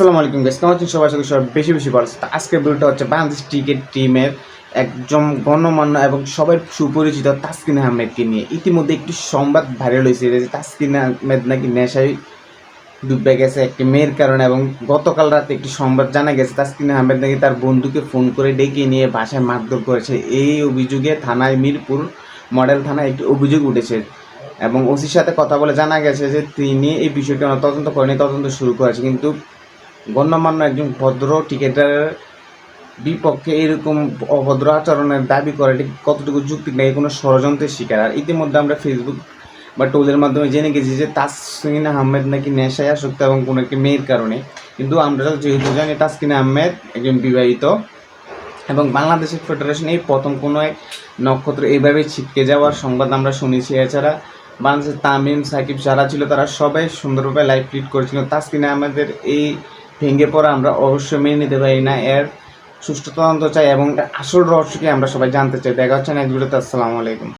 আসসালামু আলাইকুম গাইস কেমন আছেন সবাই? আশা সবাই বেশি বেশি ভালো। তো আজকের ভিডিওটা হচ্ছে বাংলাদেশ ক্রিকেট টিমের একজন গণ্যমান্য এবং সবাই সুপরিচিত তাসকিন আহমেদকে নিয়ে। ইতিমধ্যে একটি সংবাদ ভাইরাল হয়েছে যে তাসকিন আহমেদ নাকি নেশায় ডুবে গেছে একটি মেয়ের কারণে এবং গতকাল রাতে একটি সংবাদ জানা গেছে, তাসকিন আহমেদ নাকি তার বন্ধুকে ফোন করে ডেকে নিয়ে বাসায় মারধর করেছে। এই অভিযোগে থানায় মিরপুর মডেল থানায় একটি অভিযোগ উঠেছে এবং ওসির সাথে কথা বলে জানা গেছে যে তিনি এই বিষয়টি তদন্ত করেনি, তদন্ত শুরু করেছে। কিন্তু গণ্যমান্য একজন ভদ্র টিকেটারের বিপক্ষে এরকম অভদ্র আচরণের দাবি করা, এটি কতটুকু যুক্তি নেই কোনো ষড়যন্ত্রের শিকার? আর ইতিমধ্যে আমরা ফেসবুক বা টোলের মাধ্যমে জেনে গেছি যে তাসকিন আহমেদ নাকি নেশায় আসক্ত এবং কোনো একটি মেয়ের কারণে। কিন্তু আমরা যেহেতু জানি তাসকিন আহমেদ একজন বিবাহিত এবং বাংলাদেশের ফেডারেশন এই প্রথম কোনো এক নক্ষত্র এইভাবে ছিটকে যাওয়ার সংবাদ আমরা শুনেছি। এছাড়া বাংলাদেশের তামিম, সাকিব যারা ছিল তারা সবাই সুন্দরভাবে লাইভ ট্রিট করেছিল। তাসকিন আহমেদের এই ভেঙে পড়া আমরা অবশ্যই মেনে নিতে পারি না। এর সুষ্ঠু তদন্ত চাই এবং আসল রহস্যকে আমরা সবাই জানতে চাই। দেখা হচ্ছে না এক ভিডিওতে। আসসালামু আলাইকুম।